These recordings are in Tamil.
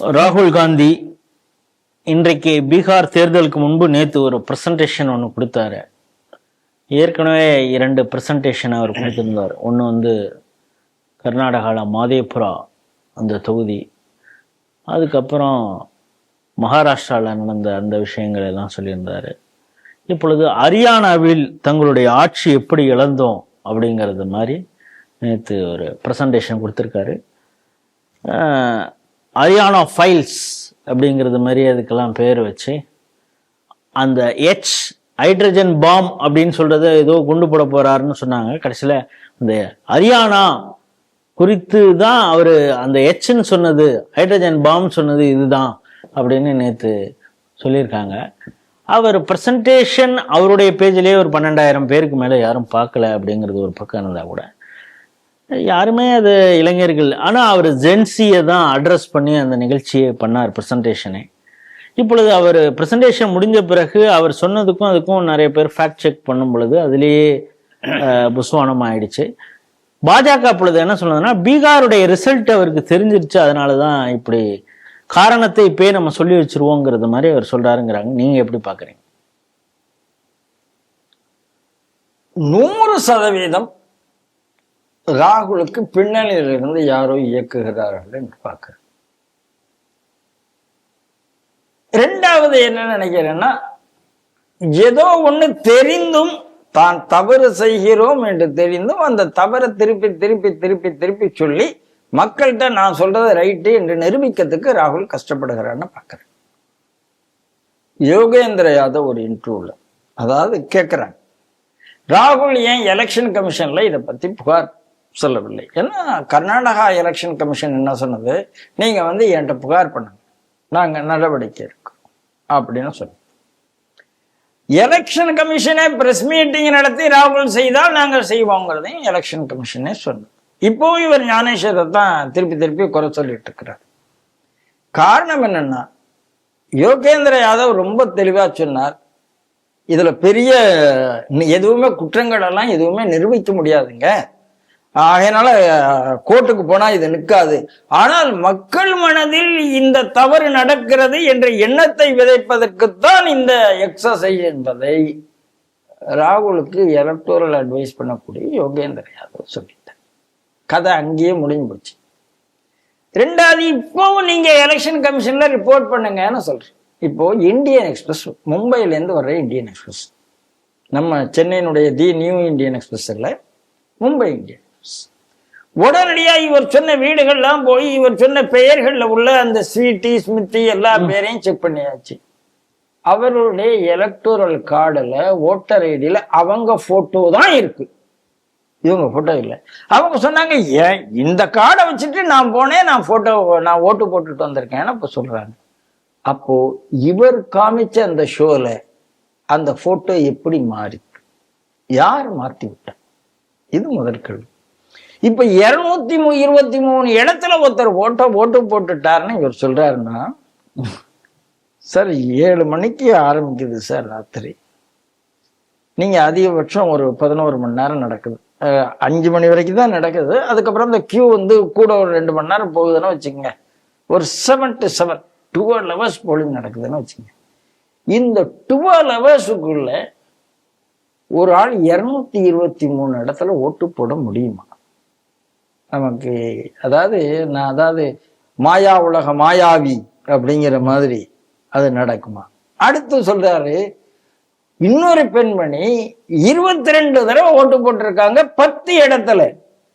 ராகுல் காந்தி இன்றைக்கு பீகார் தேர்தலுக்கு முன்பு நேற்று ஒரு ப்ரெசன்டேஷன் ஒன்று கொடுத்தாரு. ஏற்கனவே இரண்டு ப்ரெசன்டேஷன் அவர் கொடுத்திருந்தார். ஒன்று வந்து கர்நாடகாவில் மாதேபுரா அந்த தொகுதி. அதுக்கப்புறம் மகாராஷ்டிராவில் நடந்த அந்த விஷயங்கள் எல்லாம் சொல்லியிருந்தார். இப்பொழுது ஹரியானாவில் தங்களுடைய ஆட்சி எப்படி இழந்தோம் அப்படிங்கிறது மாதிரி நேற்று ஒரு ப்ரெசன்டேஷன் கொடுத்துருக்காரு. அரியானா ஃபைல்ஸ் அப்படிங்கிறது மாதிரி அதுக்கெல்லாம் பேர் வச்சு அந்த எச் ஹைட்ரஜன் பாம் அப்படின்னு சொல்கிறது ஏதோ குண்டு போட போகிறாருன்னு சொன்னாங்க. கடைசியில் இந்த ஹரியானா குறித்து தான் அவர் அந்த ஹெச்ன்னு சொன்னது ஹைட்ரஜன் பாம் சொன்னது இதுதான் அப்படின்னு நேற்று சொல்லியிருக்காங்க. அவர் ப்ரெசன்டேஷன் அவருடைய பேஜ்லேயே ஒரு பன்னெண்டாயிரம் பேருக்கு மேலே யாரும் பார்க்கல அப்படிங்கிறது ஒரு பக்கம் இருந்தால் கூட. யாருமே அது இளைஞர்கள். ஆனால் அவர் ஜென்சியை தான் அட்ரஸ் பண்ணி அந்த நிகழ்ச்சியை பண்ணார் ப்ரெசன்டேஷனை இப்பொழுது அவர் ப்ரெசன்டேஷன் முடிஞ்ச பிறகு அவர் சொன்னதுக்கும் அதுக்கும் நிறைய பேர் ஃபேக்ட் செக் பண்ணும் பொழுது அதுலேயே புஸ்வானம் ஆயிடுச்சு பாஜக இப்பொழுது என்ன சொன்னதுன்னா பீகாருடைய ரிசல்ட் அவருக்கு தெரிஞ்சிருச்சு அதனால தான் இப்படி காரணத்தை இப்பயே நம்ம சொல்லி வச்சிருவோங்கிறது மாதிரி அவர் சொல்றாருங்கிறாங்க. நீங்க எப்படி பாக்குறீங்க? நூறு சதவீதம் ராகுலுக்கு பின்னணியில் இருந்து யாரோ இயக்குகிறார்கள் என்று பார்க்கிறேன் ரெண்டாவது என்ன நினைக்கிறேன்னா ஏதோ ஒண்ணு தெரிந்தும் தான் தவறு செய்கிறோம் என்று தெரிந்தும் அந்த தவறை திருப்பி திருப்பி திருப்பி திருப்பி சொல்லி மக்கள்கிட்ட நான் சொல்றது ரைட்டு என்று நிரூபிக்கிறதுக்கு ராகுல் கஷ்டப்படுகிறான்னு பார்க்கறேன். யோகேந்திர யாதவ் ஒரு இன்டர்வியூல அதாவது கேட்கிறாங்க ராகுல் ஏன் எலெக்ஷன் கமிஷன்ல இதை பத்தி புகார் சொல்லவில்லை. ஏன்னா கர்நாடகா எலெக்ஷன் கமிஷன் என்ன சொன்னது? நீங்கள் வந்து என்கிட்ட புகார் பண்ணுங்க. நாங்கள் நடவடிக்கை இருக்கோம் அப்படின்னு சொன்னோம் எலெக்ஷன் கமிஷனே பிரஸ் மீட்டிங் நடத்தி ராகுல் செய்தால் நாங்கள் செய்வோங்கிறதையும் எலெக்ஷன் கமிஷனே சொன்னோம் இப்போ இவர் ஞானேஸ்வரத்தை தான் திருப்பி திருப்பி குறை சொல்லிட்டு இருக்கிறார். காரணம் என்னன்னா யோகேந்திர யாதவ் ரொம்ப தெளிவாக சொன்னார். இதில் பெரிய எதுவுமே குற்றங்கள் எல்லாம் எதுவுமே நிரூபிக்க முடியாதுங்க. ஆகையினால கோர்ட்டுக்கு போனா இது நிற்காது ஆனால் மக்கள் மனதில் இந்த தவறு நடக்கிறது என்ற எண்ணத்தை விதைப்பதற்குத்தான் இந்த எக்ஸசைஸ் என்பதை ராகுலுக்கு எலக்டோரல் அட்வைஸ் பண்ணக்கூடிய யோகேந்திர யாதவ் சொல்லிட்டார். கதை அங்கேயே முடிஞ்சு போச்சு ரெண்டாவது இப்போவும் நீங்க எலெக்ஷன் கமிஷன்ல ரிப்போர்ட் பண்ணுங்கன்னு சொல்றேன். இப்போ இந்தியன் எக்ஸ்பிரஸ் மும்பையிலேருந்து இருந்து வர்ற இந்தியன் எக்ஸ்பிரஸ். நம்ம சென்னையினுடைய தி நியூ இந்தியன் எக்ஸ்பிரஸ் இல்லை மும்பை இந்தியன். எக்ஸ்பிரஸ் உடனடியா இவர் சொன்ன வீடுகள்லாம் போய் இவர் சொன்ன பெயர்கள்ல உள்ள அந்த ஸ்வீட்டி ஸ்மிருதி எல்லா பேரையும் செக் பண்ணியாச்சு. அவருடைய எலக்டோரல் கார்டுல ஓட்டர் ஐடியில அவங்க போட்டோ தான் இருக்கு. இவங்க போட்டோ இல்லை. அவங்க சொன்னாங்க ஏன் இந்த கார்டை வச்சுட்டு நான் போனேன் நான் போட்டோ நான் ஓட்டு போட்டுட்டு வந்திருக்கேன்னு அப்ப சொல்றாங்க. அப்போ இவர் காமிச்ச அந்த ஷோல அந்த போட்டோ எப்படி மாறி யார் மாத்தி விட்டா? இது முதல் கேள்வி. இப்ப இருநூத்தி மு- இருபத்தி மூணு இடத்துல ஒருத்தர் ஓட்டை ஓட்டு போட்டுட்டாருன்னு இவர் சொல்றாருன்னா சார் ஏழு மணிக்கு ஆரம்பிக்குது சார் ராத்திரி. நீங்க அதிகபட்சம் ஒரு பதினோரு மணி நேரம் நடக்குது. அஞ்சு மணி வரைக்கும் தான் நடக்குது. அதுக்கப்புறம் இந்த கியூ வந்து கூட ஒரு ரெண்டு மணி நேரம் போகுதுன்னு வச்சுக்கோங்க. ஒரு seven to seven twelve hours polling நடக்குதுன்னு வச்சுக்கோங்க. இந்த டுவெல் ஹவர்ஸுக்குள்ள ஒரு ஆள் இருநூத்தி இருபத்தி மூணு இடத்துல ஓட்டு போட முடியுமா? நமக்கு அதாவது நான் அதாவது மாயா உலக மாயாவி அப்படிங்கிற மாதிரி அது நடக்குமா? அடுத்து சொல்றாரு இன்னொரு பெண்மணி இருபத்தி ரெண்டு தடவை ஓட்டு போட்டிருக்காங்க பத்து இடத்துல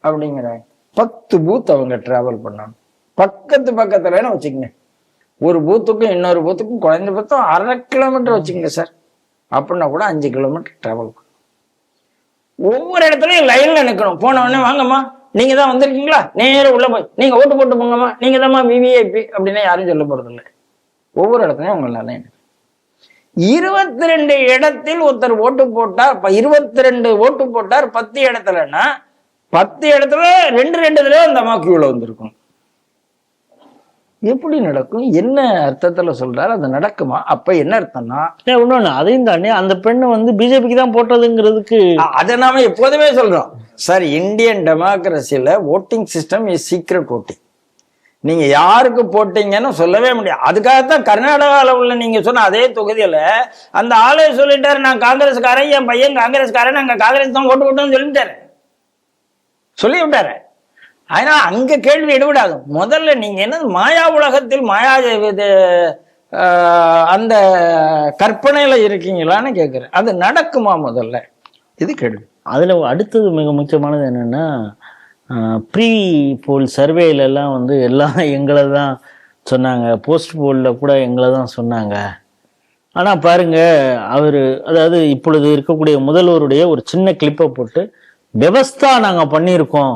அப்படிங்கிறாங்க பத்து பூத் அவங்க டிராவல் பண்ணாங்க. பக்கத்து பக்கத்துலன்னு வச்சுக்கங்க. ஒரு பூத்துக்கும் இன்னொரு பூத்துக்கும் குறைஞ்சபட்சம் அரை கிலோமீட்டர் வச்சுக்கங்க சார். அப்படின்னா கூட அஞ்சு கிலோமீட்டர் டிராவல் பண்ணும் ஒவ்வொரு இடத்துலையும் லைன்ல நிற்கணும் போன உடனே வாங்கம்மா. நீங்க தான் வந்திருக்கீங்களா? நேரம் உள்ள போய். நீங்க ஓட்டு போட்டு போங்கம்மா. நீங்க தான்மா விவிஐபி அப்படின்னு யாரும் சொல்ல போறது இல்லை ஒவ்வொரு இடத்துலையும் உங்க இருபத்தி ரெண்டு இடத்தில் ஒருத்தர் ஓட்டு போட்டார் இருபத்தி ரெண்டு ஓட்டு போட்டார் பத்து இடத்துலன்னா பத்து இடத்துல ரெண்டு ரெண்டு தடவை அந்த அம்மா கியூல வந்திருக்கும். எப்படி நடக்கும்? என்ன அர்த்தத்துல சொல்றாரு? அது நடக்குமா? அப்ப என்ன அர்த்தம்னா இன்னொன்னு அதையும் தாண்டி அந்த பெண்ணு வந்து பிஜேபிக்கு தான் போட்டதுங்கிறதுக்கு அதை நாம எப்போதுமே சொல்றோம். Sir Indian டெமோக்ரஸில voting system is secret voting நீங்க யாருக்கு போட்டீங்கன்னு சொல்லவே முடியாது. அதுக்காகத்தான் கர்நாடகாவில் உள்ள நீங்க சொன்ன அதே தொகுதியில அந்த ஆளே சொல்லிட்டாரு நான் காங்கிரஸ்காரன் என் பையன் காங்கிரஸ்காரன் நாங்க காங்கிரஸ் தான் ஓட்டு போட்டோம்னு சொல்லிட்டாரு. சொல்லி விட்டாரு. அதனால அங்க கேள்வி எடுவிடாது முதல்ல நீங்க என்ன மாயா உலகத்தில் மாயா இது அந்த கற்பனையில இருக்கீங்களான்னு கேட்குறேன் அது நடக்குமா முதல்ல? இது கேள்வி அதில் அடுத்தது மிக முக்கியமானது என்னென்னா ப்ரீ போல் சர்வேலெல்லாம் வந்து எல்லாம் எங்களை தான் சொன்னாங்க. போஸ்ட் போலில் கூட எங்களை தான் சொன்னாங்க. ஆனால் பாருங்கள் அவர் அதாவது இப்பொழுது இருக்கக்கூடிய முதல்வருடைய ஒரு சின்ன கிளிப்பை போட்டு விவஸ்தா நாங்கள் பண்ணியிருக்கோம்.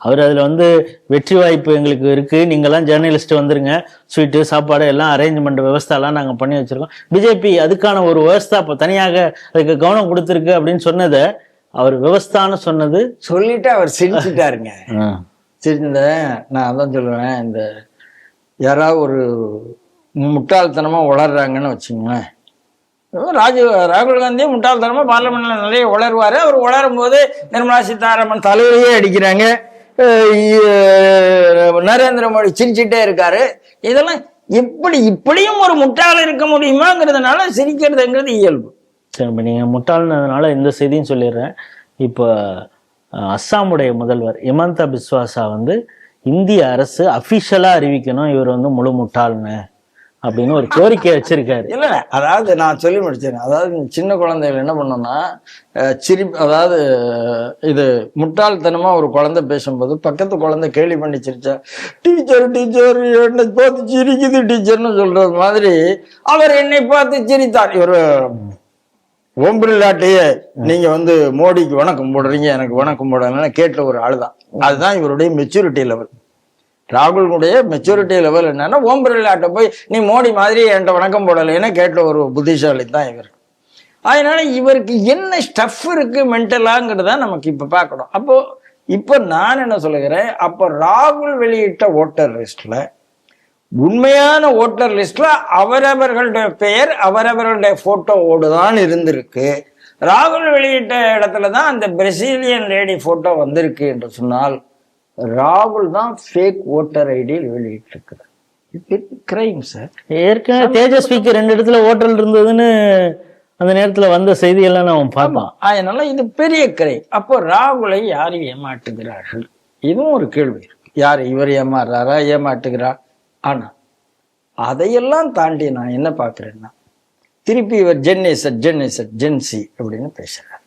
அவர் அதுல வந்து வெற்றி வாய்ப்பு எங்களுக்கு இருக்கு. நீங்கெல்லாம் ஜேர்னலிஸ்ட் வந்துருங்க. ஸ்வீட்டு சாப்பாடு எல்லாம் அரேஞ்ச்மெண்ட் விவஸ்தாலாம் நாங்க பண்ணி வச்சிருக்கோம். பிஜேபி அதுக்கான ஒரு விவஸ்தா இப்போ தனியாக அதுக்கு கவனம் கொடுத்துருக்கு அப்படின்னு சொன்னதை அவர் விவஸ்தான்னு சொன்னது சொல்லிட்டு அவர் சிரிச்சிட்டாருங்க. ஆ, சரி இந்த நான் அதான் சொல்லுவேன் இந்த யாராவது ஒரு முட்டாள்தனமா உளர்றாங்கன்னு வச்சுங்களேன் ராஜீவ் ராகுல் காந்தி முட்டாள்தனமா பார்லிமெண்ட்ல நிறைய உளருவாரு அவர் உளரும் போது நிர்மலா சீதாராமன் தலையிலேயே அடிக்கிறாங்க. நரேந்திர மோடி சிரிச்சுட்டே இருக்காரு. இதெல்லாம் எப்படி இப்படியும் ஒரு முட்டாள் இருக்க முடியுமாங்கிறதுனால சிரிக்கிறதுங்கிறது இயல்பு. சரி இப்போ நீங்கள் முட்டாள்னதுனால இந்த செய்தியும் சொல்லிடுறேன். இப்போ அஸ்ஸாமுடைய முதல்வர் ஹிமந்தா பிஸ்வாசா வந்து இந்திய அரசு அஃபிஷியலாக அறிவிக்கணும். இவர் வந்து முழு முட்டாள்னு. அப்படின்னு ஒரு கோரிக்கை வச்சிருக்காரு. இல்ல அதாவது நான் சொல்லி முடிச்சேன் அதாவது சின்ன குழந்தைகள் என்ன பண்ணோம்னா சிரி அதாவது இது முட்டாள்தனமா ஒரு குழந்தை பேசும்போது பக்கத்து குழந்தை கேலி பண்ணி சிரிச்சா டீச்சர் டீச்சர் என்னை பார்த்து சிரிக்குது டீச்சர்னு சொல்றது மாதிரி அவர் என்னை பார்த்து சிரித்தார். இவர் ஓம்பிரில்லாட்டையே நீங்க வந்து மோடிக்கு வணக்கம் போடுறீங்க எனக்கு வணக்கம் போடுறீங்கன்னு கேட்ட ஒரு ஆள் தான் அதுதான் இவருடைய மெச்சூரிட்டி லெவல் ராகுலுடைய மெச்சூரிட்டி லெவல் என்னன்னா ஓம் பிர்லாட்ட போய் நீ மோடி மாதிரி என்கிட்ட வணக்கம் போடலைன்னு கேட்ட ஒரு புத்திசாலி தான் இவர். அதனால இவருக்கு என்ன ஸ்டஃப் இருக்கு மென்டலாங்கிறத நமக்கு இப்ப பார்க்கணும். அப்போ இப்போ நான் என்ன சொல்லுகிறேன் அப்போ ராகுல் வெளியிட்ட ஓட்டர் லிஸ்ட்ல உண்மையான ஓட்டர் லிஸ்ட்ல அவரவர்களுடைய பெயர் அவரவர்களுடைய போட்டோவோடு தான் இருந்திருக்கு. ராகுல் வெளியிட்ட இடத்துல தான் அந்த பிரசீலியன் லேடி போட்டோ வந்திருக்கு என்று சொன்னால் ராகுல் தான் ஃபேக் ஓட்டர் ஐடியில் வெளியிட்டிருக்கிறார். கிரைம் சார் ஏற்கனவே தேஜஸ்விக்கு ரெண்டு இடத்துல ஓட்டல் இருந்ததுன்னு அந்த நேரத்துல வந்த செய்தியெல்லாம் நம்ம பார்த்தோம் அதனால இது பெரிய கிரை அப்போ ராகுலை யார் ஏமாட்டுகிறார்கள் இதுவும் ஒரு கேள்வி யார் இவர் ஏமாறுறாரா ஏமாட்டுகிறா ஆனா அதையெல்லாம் தாண்டி நான் என்ன பார்க்கிறேன்னா திருப்பி இவர் ஜென்னிசட் ஜென்னிசட் ஜென்சி அப்படின்னு பேசுறார்.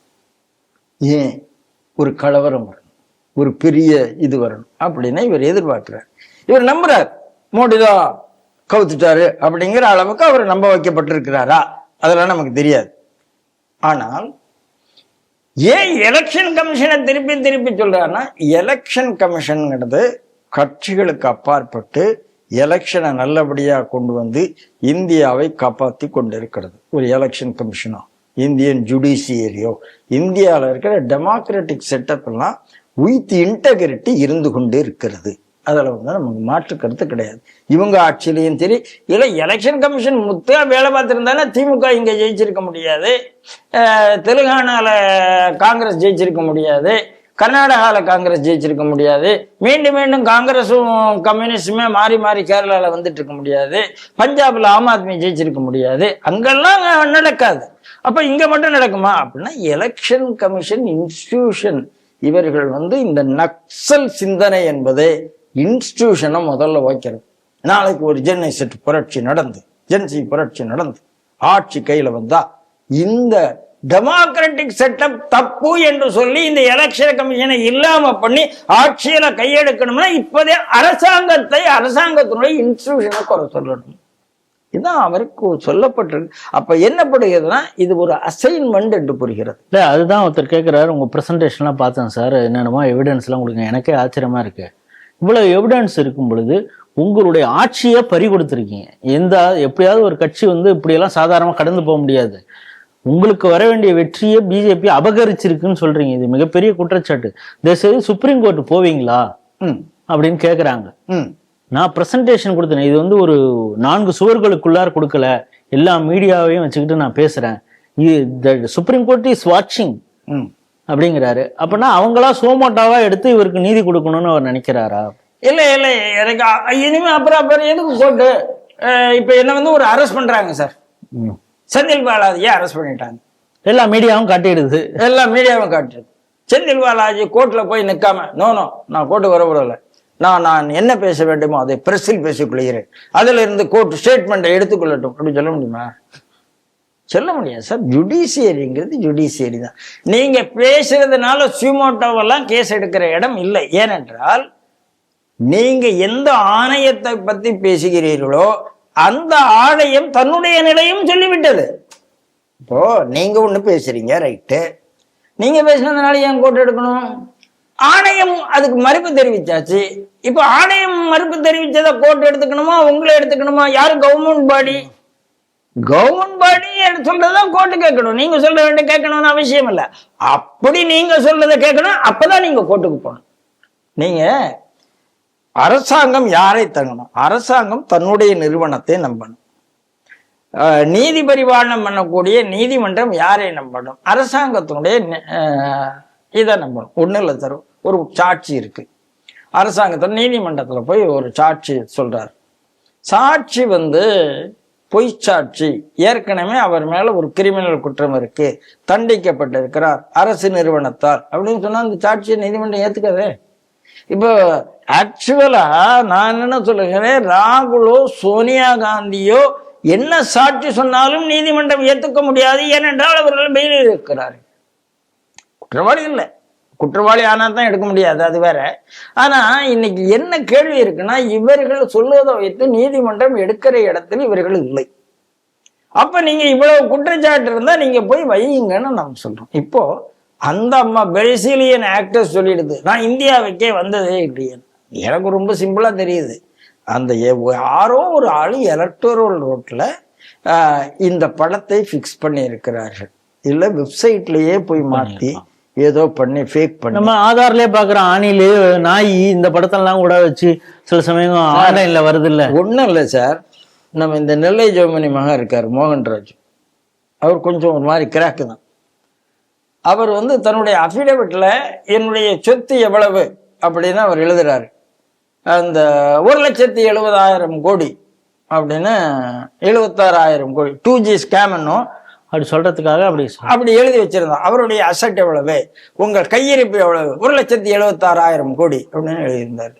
ஏன்? ஒரு கலவரம் வரணும் ஒரு பெரிய இது வரணும் அப்படின்னு இவர் எதிர்பார்க்கிறார். இவர் நம்புறார். மோடிதா கவுத்துட்டாரு அப்படிங்கிற அளவுக்கு அவர் நம்ப வைக்கப்பட்டிருக்கிறாரா? அதெல்லாம் நமக்கு தெரியாது. ஆனால் ஏன் எலெக்ஷன் கமிஷனை திருப்பி திருப்பி சொல்றாருன்னா எலெக்ஷன் கமிஷனுங்கிறது கட்சிகளுக்கு அப்பாற்பட்டு எலெக்ஷனை நல்லபடியாக கொண்டு வந்து இந்தியாவை காப்பாற்றி கொண்டிருக்கிறது. ஒரு எலெக்ஷன் கமிஷனோ இந்தியன் ஜுடிஷியரியோ இந்தியாவில் இருக்கிற டெமோக்ராட்டிக் செட்டப்லாம் வித் இன்டகிரிட்டி இருந்து கொண்டு இருக்கிறது. அதில் வந்து நமக்கு மாற்று கருத்து கிடையாது. இவங்க ஆட்சியிலையும் சரி இல்லை எலெக்ஷன் கமிஷன் முத்தையா வேலை பார்த்துருந்தானே திமுக இங்கே ஜெயிச்சிருக்க முடியாது. தெலுங்கானாவில் காங்கிரஸ் ஜெயிச்சிருக்க முடியாது. கர்நாடகாவில் காங்கிரஸ் ஜெயிச்சிருக்க முடியாது. மீண்டும் மீண்டும் காங்கிரஸும் கம்யூனிஸ்டுமே மாறி மாறி கேரளாவில் வந்துட்டு இருக்க முடியாது. பஞ்சாபில் ஆம் ஆத்மி ஜெயிச்சிருக்க முடியாது. அங்கெல்லாம் நடக்காது. அப்போ இங்கே மட்டும் நடக்குமா? அப்படின்னா எலெக்ஷன் கமிஷன் இன்ஸ்டியூஷன் இவர்கள் வந்து இந்த நக்சல் சிந்தனை என்பதே இன்ஸ்டிடியூஷனை முதல்ல வைக்கிறது. நாளைக்கு ஒரு ஜென்னை செட் புரட்சி நடந்து ஜென்சி புரட்சி நடந்து ஆட்சி கையில வந்தா இந்த டெமோக்ராட்டிக் செட்டப் தப்பு என்று சொல்லி இந்த எலெக்ஷன் கமிஷனை இல்லாம பண்ணி ஆட்சியில கையெடுக்கணும்னா இப்போதே அரசாங்கத்தை அரசாங்கத்தினுடைய இன்ஸ்டிடியூஷனை குறை சொல்லணும். இதுதான் அவருக்கு சொல்லப்பட்டிருக்கு. அப்ப என்னப்படுகிறதுனா இது ஒரு அசைன்மெண்ட் என்று புரிகிறது. இல்ல அதுதான் ஒருத்தர் கேட்குறாரு உங்க ப்ரெசன்டேஷன்லாம் பார்த்தேன் சார் என்னென்னமோ எவிடன்ஸ்லாம் கொடுங்க. எனக்கே ஆச்சரியமா இருக்கு. இவ்வளவு எவிடன்ஸ் இருக்கும் பொழுது உங்களுடைய ஆட்சியை பறி கொடுத்துருக்கீங்க எந்த எப்படியாவது ஒரு கட்சி வந்து இப்படியெல்லாம் சாதாரணமாக கடந்து போக முடியாது. உங்களுக்கு வர வேண்டிய வெற்றியை பிஜேபி அபகரிச்சிருக்குன்னு சொல்றீங்க. இது மிகப்பெரிய குற்றச்சாட்டு. தயவுசெய்து சுப்ரீம் கோர்ட் போவீங்களா? அப்படின்னு கேட்குறாங்க நான் ப்ரெசன்டேஷன் கொடுத்தேன். இது வந்து ஒரு நான்கு சுவர்களுக்குள்ளார கொடுக்கல. எல்லா மீடியாவையும் வச்சுக்கிட்டு நான் பேசுறேன். இது சுப்ரீம் கோர்ட் இஸ் வாட்சிங் அப்படிங்கிறாரு. அப்படின்னா அவங்களா சோமோட்டாவா எடுத்து இவருக்கு நீதி கொடுக்கணும்னு அவர் நினைக்கிறாரா? இல்ல இல்ல எனக்கு இனிமே அப்புறம் அப்புறம் எதுக்கு கோர்ட்டு இப்ப என்ன வந்து ஒரு அரெஸ்ட் பண்றாங்க சார். செந்தில் பாலாஜியை அரெஸ்ட் பண்ணிட்டாங்க? எல்லா மீடியாவும் காட்டிடுது. எல்லாம் மீடியாவும் காட்டுறது செந்தில் பாலாஜி கோர்ட்ல போய் நிக்காம நோ நோ நான் கோர்ட்டுக்கு வரவிடல நான் நான் என்ன பேச வேண்டுமோ அதை பிரஸில் பேசிக் கொள்கிறேன். அதுல இருந்து கோர்ட் ஸ்டேட்மெண்ட்டை எடுத்துக்கொள்ளட்டும். அப்படின்னு சொல்ல முடியுமா? சொல்ல முடியாது சார். ஜுடிஷியரிங்கிறது ஜுடிஷியரி தான். நீங்கள் பேசுறதுனால சுமோட்டோவெல்லாம் கேஸ் எடுக்கிற இடம் இல்லை. ஏனென்றால் நீங்கள் எந்த ஆணையத்தை பற்றி பேசுகிறீர்களோ அந்த ஆணையம் தன்னுடைய நிலையும் சொல்லிவிட்டது. இப்போ நீங்கள் ஒன்று பேசுறீங்க ரைட்டு நீங்கள் பேசினதுனால ஏன் கோர்ட் எடுக்கணும்? ஆணையம் அதுக்கு மறுப்பு தெரிவிச்சாச்சு. இப்போ ஆணையம் மறுப்பு தெரிவிச்சதை கோர்ட் எடுத்துக்கணுமா? உங்களை எடுத்துக்கணுமா? யாரு கவர்மெண்ட் பாடி கவர்மெண்ட் பாடி சொல்றதான் கோர்ட்டு கேட்கணும். நீங்க சொல்ற வேண்டிய கேட்கணும்னு அவசியம் இல்லை. அப்படி நீங்க சொல்றதை கேட்கணும். அப்பதான் நீங்க கோர்ட்டுக்கு போகணும். நீங்க அரசாங்கம் யாரை தங்கணும்? அரசாங்கம் தன்னுடைய நிறுவனத்தை நம்பணும். அஹ், நீதி பரிபாலனம் பண்ணக்கூடிய நீதிமன்றம் யாரை நம்பணும்? அரசாங்கத்தினுடைய இதை நம்பணும் ஒன்றும் இல்லை தரும் ஒரு சாட்சி இருக்குது அரசாங்கத்தில் நீதிமன்றத்தில் போய் ஒரு சாட்சி சொல்கிறார் சாட்சி வந்து பொய் சாட்சி. ஏற்கனவே அவர் மேல ஒரு கிரிமினல் குற்றம் இருக்கு. தண்டிக்கப்பட்டிருக்கிறார். அரசு நிறுவனத்தால் அப்படின்னு சொன்னா அந்த சாட்சியை நீதிமன்றம் ஏத்துக்காதே. இப்போ ஆக்சுவலா நான் என்ன சொல்லுகிறேன்? ராகுலோ சோனியா காந்தியோ என்ன சாட்சி சொன்னாலும் நீதிமன்றம் ஏற்றுக்க முடியாது. ஏனென்றால் அவர்கள் பெயிலில் இருக்கிறார்கள் குற்றவாளி இல்லை. குற்றவாளி ஆனால் தான் எடுக்க முடியாது அது வேற. ஆனால் இன்னைக்கு என்ன கேள்வி இருக்குன்னா இவர்கள் சொல்லுவதை வைத்து நீதிமன்றம் எடுக்கிற இடத்தில் இவர்கள் இல்லை. அப்ப நீங்க இவ்வளவு குற்றச்சாட்டு இருந்தா நீங்க போய் வையுங்கன்னு நம்ம சொல்றோம். இப்போ அந்த அம்மா பிரேசிலியன் ஆக்டர் சொல்லிடுது நான் இந்தியாவுக்கே வந்ததே இல்லையே எனக்கு ரொம்ப சிம்பிளா தெரியுது. அந்த யாரோ ஒரு ஆள் எலக்டோரல் ரோட்ல இந்த படத்தை ஃபிக்ஸ் பண்ணி இருக்கிறார்கள் இல்லை வெப்சைட்லயே போய் மாற்றி ஏதோ பண்ணி ஃபேக் பண்ணி. நம்ம ஆதார்லயே பாக்குற ஆணிலு நாய் இந்த படத்தெல்லாம் கூட வச்சு சில சமயம் ஆன்லைன்ல வருது இல்ல ஒன்றும் இல்லை சார். நம்ம இந்த நெல்லை ஜெர்மனி மகன் இருக்கார் மோகன்ராஜ். அவர் கொஞ்சம் ஒரு மாதிரி கிராக்கு தான். அவர் வந்து தன்னுடைய அஃபிடவிட்ல என்னுடைய சொத்து எவ்வளவு அப்படின்னு அவர் எழுதுறாரு. அந்த ஒரு லட்சத்தி எழுபதாயிரம் கோடி அப்படின்னு எழுபத்தாறாயிரம் கோடி டூ ஜி ஸ்கேம்னும் அப்படி சொல்றதுக்காக அப்படி அப்படி எழுதி வச்சிருந்தான் அவருடைய அசட் எவ்வளவு? உங்கள் கையிருப்பு எவ்வளவு? ஒரு லட்சத்தி எழுபத்தாறாயிரம் கோடி அப்படின்னு எழுதியிருந்தார்.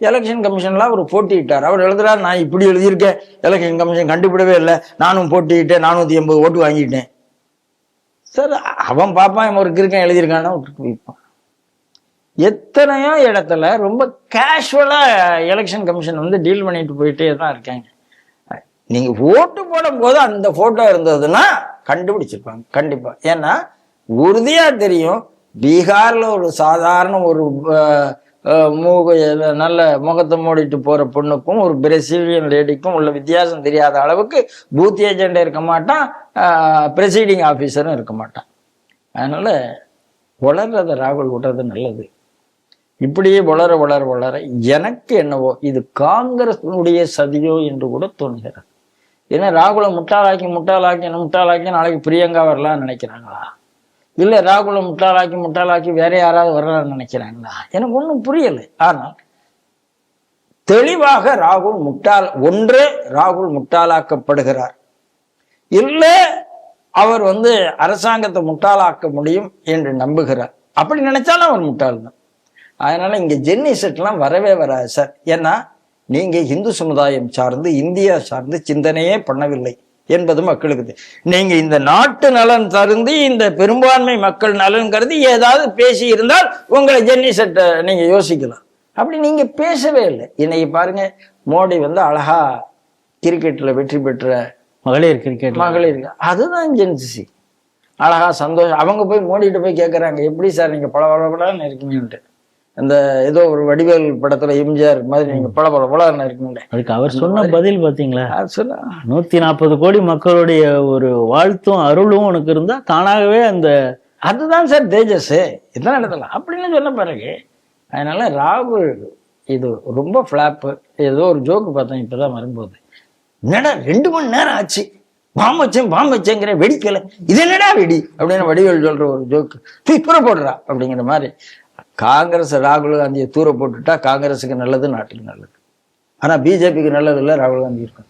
எலெக்ஷன் கமிஷன்ல அவர் போட்டியிட்டார். அவர் எழுதுறாரு நான் இப்படி எழுதியிருக்கேன். எலெக்ஷன் கமிஷன் கண்டுபிடவே இல்லை. நானும் போட்டியிட்டேன். நானூத்தி எண்பது ஓட்டு வாங்கிட்டேன். சார் அவன் பாப்பான் இவன் ஒரு கிருக்கன் எழுதியிருக்கான்னா விட்டுட்டு வைப்பான். எத்தனையோ இடத்துல ரொம்ப கேஷுவலா எலெக்ஷன் கமிஷன் வந்து டீல் பண்ணிட்டு போயிட்டே தான் இருக்காங்க. நீங்க ஓட்டு போடும் போது அந்த போட்டோ இருந்ததுன்னா கண்டுபிடிச்சிருப்பாங்க. கண்டிப்பா. ஏன்னா உறுதியா தெரியும் பீகார்ல ஒரு சாதாரண ஒரு மூக நல்ல முகத்தை மூடிட்டு போற பொண்ணுக்கும் ஒரு பிரசீலியன் லேடிக்கும் உள்ள வித்தியாசம் தெரியாத அளவுக்கு பூத் ஏஜென்ட் இருக்க மாட்டான் பிரசீடிங் ஆபீசரும் இருக்க மாட்டான். அதனால வளர்றத ராகுல் விடுறது நல்லது. இப்படியே வளர வளர வளர எனக்கு என்னவோ இது காங்கிரஸ் சதியோ என்று கூட தோணுகிறது. ஏன்னா ராகுலை முட்டாளாக்கி முட்டாளாக்கி முட்டாளாக்கி நாளைக்கு பிரியங்கா வரலாம்னு நினைக்கிறாங்களா? இல்ல ராகுலை முட்டாளாக்கி முட்டாளாக்கி வேற யாராவது வரலாம்னு நினைக்கிறாங்களா? எனக்கு ஒன்றும் புரியலை. ஆனால் தெளிவாக ராகுல் முட்டாள் ஒன்று ராகுல் முட்டாளாக்கப்படுகிறார். இல்ல அவர் வந்து அரசாங்கத்தை முட்டாளாக்க முடியும் என்று நம்புகிறார். அப்படி நினைச்சாலும் அவர் முட்டாள் தான் அதனால இங்க ஜென்னி செட்லாம் வரவே வராது சார். ஏன்னா நீங்க இந்து சமுதாயம் சார்ந்து இந்தியா சார்ந்து சிந்தனையே பண்ணவில்லை என்பது மக்களுக்கு. நீங்க இந்த நாட்டு நலன் தருந்தி இந்த பெரும்பான்மை மக்கள் நலன் கருதி ஏதாவது பேசி இருந்தால் உங்களை ஜென்னி செட்டை நீங்க யோசிக்கலாம். அப்படி நீங்க பேசவே இல்லை. இன்னைக்கு பாருங்க மோடி வந்து அழகா கிரிக்கெட்ல வெற்றி பெற்ற மகளிர் கிரிக்கெட் மகளிர் அதுதான் ஜென்சி அழகா சந்தோஷம். அவங்க போய் மோடிட்டு போய் கேட்குறாங்க எப்படி சார் நீங்க பல பல பலன்னு இருக்கீங்கன்ட்டு. அந்த ஏதோ ஒரு வடிவேல் படத்துல எம்ஜிஆர் மாதிரி நீங்க பல பல பலன்னு இருக்கீங்க அதுக்கு அவர் சொன்ன பதில் பாத்தீங்களா? சொன்னா? நூத்தி நாற்பது கோடி மக்களுடைய ஒரு வாழ்த்தும் அருளும் உனக்கு இருந்தா தானாகவே அந்த அதுதான் சார் தேஜஸ் இதான் இடத்துல அப்படின்னு சொன்ன பிறகு அதனால ராகுல் இது ரொம்ப ஃபிளாப்பு ஏதோ ஒரு ஜோக்கு பார்த்தேன் இப்பதான் வரும்போது. என்னடா ரெண்டு மணி நேரம் ஆச்சு. பாம்பு வச்சேன் பாம்பு வச்சேங்கிற வெடிக்கல. இது என்னடா வெடி? அப்படின்னு வடிவேல் சொல்ற ஒரு ஜோக்கு தூய் புற போடுறா அப்படிங்கிற மாதிரி. காங்கிரஸ் ராகுல் காந்தியை தூர போட்டுட்டா காங்கிரஸுக்கு நல்லது நாட்டுக்கு நல்லது. ஆனால் பிஜேபிக்கு நல்லது இல்லை ராகுல் காந்தி இருக்கும்